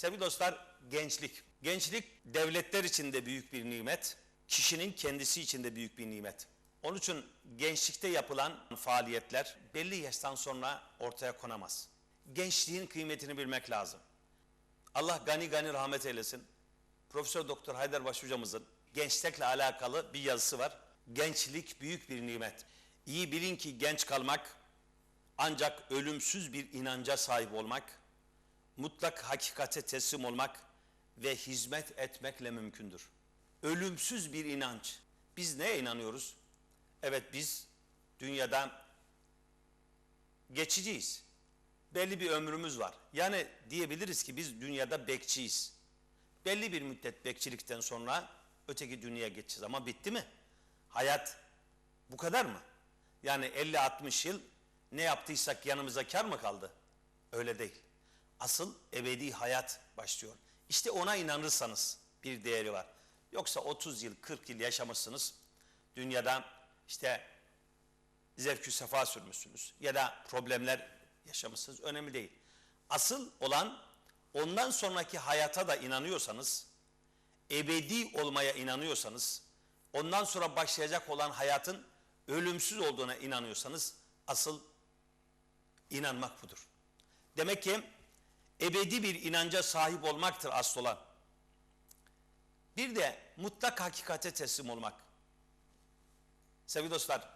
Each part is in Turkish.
Sevgili dostlar, gençlik. Gençlik devletler için de büyük bir nimet, kişinin kendisi için de büyük bir nimet. Onun için gençlikte yapılan faaliyetler belli yaştan sonra ortaya konamaz. Gençliğin kıymetini bilmek lazım. Allah gani gani rahmet eylesin. Profesör Doktor Haydarbaş hocamızın gençlikle alakalı bir yazısı var. Gençlik büyük bir nimet. İyi bilin ki genç kalmak ancak ölümsüz bir inanca sahip olmak, mutlak hakikate teslim olmak ve hizmet etmekle mümkündür. Ölümsüz bir inanç. Biz neye inanıyoruz? Evet biz dünyada geçiciyiz. Belli bir ömrümüz var. Yani diyebiliriz ki biz dünyada bekçiyiz. Belli bir müddet bekçilikten sonra öteki dünyaya geçeceğiz ama bitti mi? Hayat bu kadar mı? Yani 50-60 yıl ne yaptıysak yanımıza kar mı kaldı? Öyle değil. Asıl ebedi hayat başlıyor. İşte ona inanırsanız bir değeri var. Yoksa 30 yıl, 40 yıl yaşamışsınız. Dünyada işte zevkü sefa sürmüşsünüz ya da problemler yaşamışsınız. Önemli değil. Asıl olan ondan sonraki hayata da inanıyorsanız, ebedi olmaya inanıyorsanız, ondan sonra başlayacak olan hayatın ölümsüz olduğuna inanıyorsanız asıl inanmak budur. Demek ki ebedi bir inanca sahip olmaktır asıl olan. Bir de mutlak hakikate teslim olmak. Sevgili dostlar,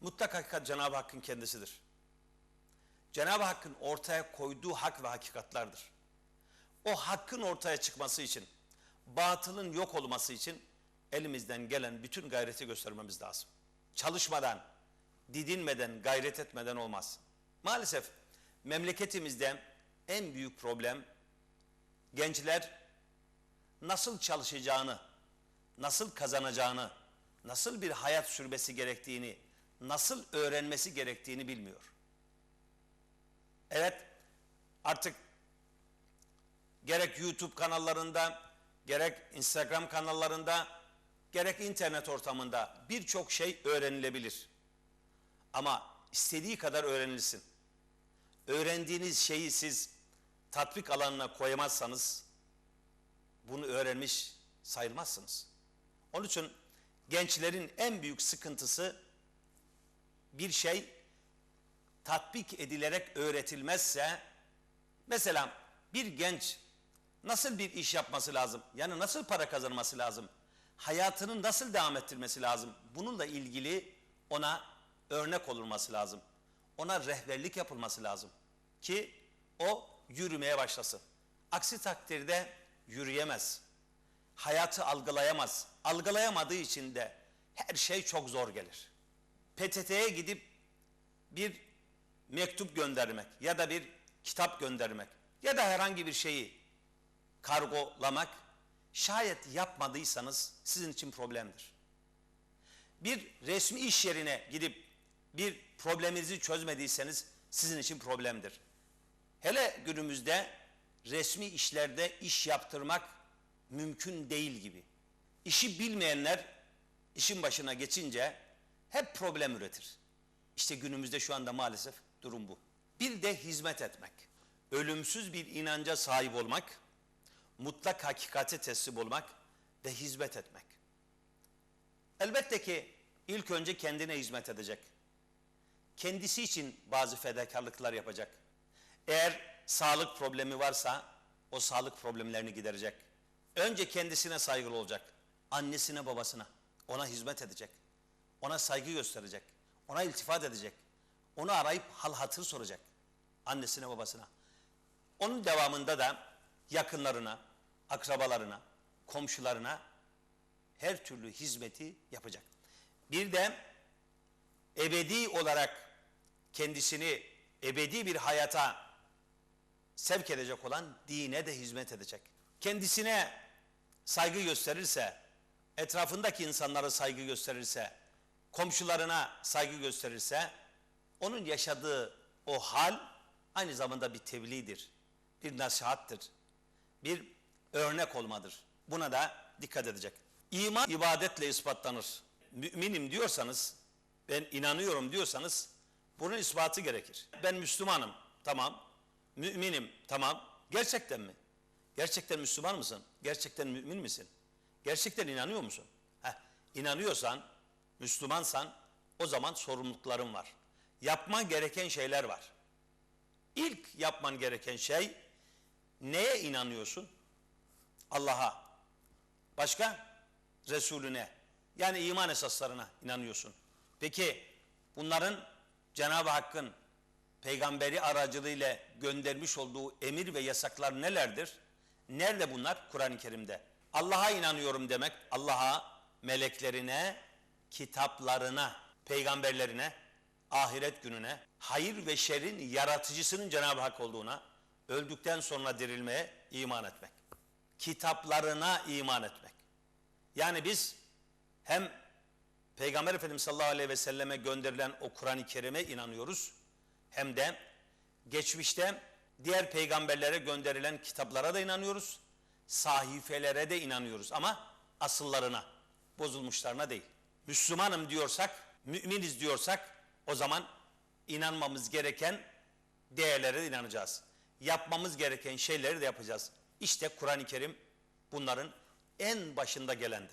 mutlak hakikat Cenab-ı Hakk'ın kendisidir. Cenab-ı Hakk'ın ortaya koyduğu hak ve hakikatlardır. O hakkın ortaya çıkması için, batılın yok olması için elimizden gelen bütün gayreti göstermemiz lazım. Çalışmadan, didinmeden, gayret etmeden olmaz. Maalesef memleketimizde en büyük problem gençler nasıl çalışacağını, nasıl kazanacağını, nasıl bir hayat sürmesi gerektiğini, nasıl öğrenmesi gerektiğini bilmiyor. Evet, artık gerek YouTube kanallarında, gerek Instagram kanallarında, gerek internet ortamında birçok şey öğrenilebilir. Ama istediği kadar öğrenilsin. Öğrendiğiniz şeyi siz tatbik alanına koyamazsanız bunu öğrenmiş sayılmazsınız. Onun için gençlerin en büyük sıkıntısı bir şey tatbik edilerek öğretilmezse mesela bir genç nasıl bir iş yapması lazım? Yani nasıl para kazanması lazım? Hayatını nasıl devam ettirmesi lazım? Bununla ilgili ona örnek olunması lazım. Ona rehberlik yapılması lazım ki o yürümeye başlasın. Aksi takdirde yürüyemez. Hayatı algılayamaz. Algılayamadığı için de her şey çok zor gelir. PTT'ye gidip bir mektup göndermek ya da bir kitap göndermek ya da herhangi bir şeyi kargolamak şayet yapmadıysanız sizin için problemdir. Bir resmi iş yerine gidip bir probleminizi çözmediyseniz sizin için problemdir. Hele günümüzde resmi işlerde iş yaptırmak mümkün değil gibi. İşi bilmeyenler işin başına geçince hep problem üretir. İşte günümüzde şu anda maalesef durum bu. Bir de hizmet etmek. Ölümsüz bir inanca sahip olmak, mutlak hakikate teslim olmak ve hizmet etmek. Elbette ki ilk önce kendine hizmet edecek. Kendisi için bazı fedakarlıklar yapacak. Eğer sağlık problemi varsa o sağlık problemlerini giderecek. Önce kendisine saygılı olacak. Annesine babasına ona hizmet edecek. Ona saygı gösterecek. Ona iltifat edecek. Onu arayıp hal hatır soracak. Annesine babasına. Onun devamında da yakınlarına, akrabalarına, komşularına her türlü hizmeti yapacak. Bir de ebedi olarak kendisini ebedi bir hayata sevk edecek olan dine de hizmet edecek. Kendisine saygı gösterirse, etrafındaki insanlara saygı gösterirse, komşularına saygı gösterirse, onun yaşadığı o hal aynı zamanda bir tebliğdir, bir nasihattır, bir örnek olmadır. Buna da dikkat edecek. İman ibadetle ispatlanır. Müminim diyorsanız, ben inanıyorum diyorsanız bunun ispatı gerekir. Ben Müslümanım, tamam. Müminim, tamam. Gerçekten mi? Gerçekten Müslüman mısın? Gerçekten mümin misin? Gerçekten inanıyor musun? Heh, inanıyorsan, Müslümansan o zaman sorumlulukların var. Yapman gereken şeyler var. İlk yapman gereken şey neye inanıyorsun? Allah'a. Başka? Resulüne. Yani iman esaslarına inanıyorsun. Peki bunların Cenab-ı Hakk'ın peygamberi aracılığıyla göndermiş olduğu emir ve yasaklar nelerdir? Nerede bunlar? Kur'an-ı Kerim'de. Allah'a inanıyorum demek, Allah'a, meleklerine, kitaplarına, peygamberlerine, ahiret gününe, hayır ve şerrin yaratıcısının Cenab-ı Hak olduğuna, öldükten sonra dirilmeye iman etmek. Kitaplarına iman etmek. Yani biz hem Peygamber Efendimiz sallallahu aleyhi ve selleme gönderilen o Kur'an-ı Kerim'e inanıyoruz. Hem de geçmişte diğer peygamberlere gönderilen kitaplara da inanıyoruz. Sahifelere de inanıyoruz ama asıllarına, bozulmuşlarına değil. Müslümanım diyorsak, müminiz diyorsak o zaman inanmamız gereken değerlere de inanacağız. Yapmamız gereken şeyleri de yapacağız. İşte Kur'an-ı Kerim bunların en başında gelendir.